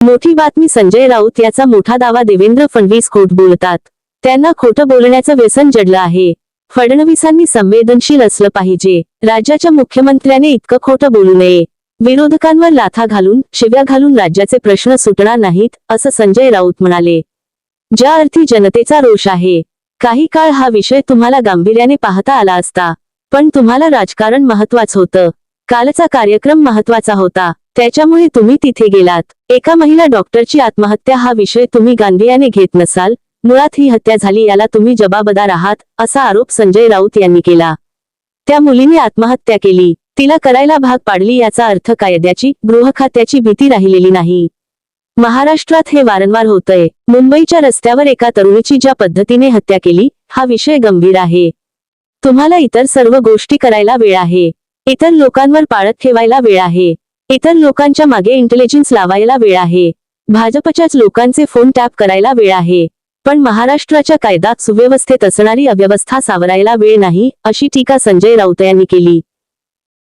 मोठी बातमी संजय राऊत याचा मोठा दावा देवेंद्र फडणवीस खोट बोलतात. त्यांना खोटं बोलण्याचं व्यसन जडलं आहे. फडणवीसांनी संवेदनशील असलं पाहिजे. राज्याच्या मुख्यमंत्र्याने इतकं खोटं बोलू नये. विरोधकांवर लाथा घालून शिव्या घालून राज्याचे प्रश्न सुटणार नाहीत असं संजय राऊत म्हणाले. ज्या अर्थी जनतेचा रोष आहे. काही काळ हा विषय तुम्हाला गांभीर्याने पाहता आला असता पण तुम्हाला राजकारण महत्वाचं होतं. कालचा कार्यक्रम महत्त्वाचा होता. त्याच्यामुळे तुम्ही तिथे गेलात. एका महिला डॉक्टरची आत्महत्या हा विषय तुम्ही गांभीर्याने घेत नसाल. मुळात ही हत्या झाली याला तुम्ही जबाबदार आहात असा आरोप संजय राऊत यांनी केला. त्या मुलीने आत्महत्या केली. तिला करायला भाग पाडली याचा अर्थ कायद्याची गृहखात्याची भीती राहिलेली नाही. महाराष्ट्रात हे वारंवार होतंय. मुंबईच्या रस्त्यावर एका तरुणीची ज्या पद्धतीने हत्या केली हा विषय गंभीर आहे. तुम्हाला इतर सर्व गोष्टी करायला वेळ आहे. इतर लोकांवर पाळत ठेवायला वेळ आहे. इतर लोकांच्या मागे इंटेलिजन्स लावायला वेळ आहे. भाजपच्याच लोकांचे फोन टॅप करायला वेळ आहे. पण महाराष्ट्राच्या कायदा सुव्यवस्थेत असणारी अव्यवस्था सावरायला वेळ नाही अशी टीका संजय राऊत यांनी केली.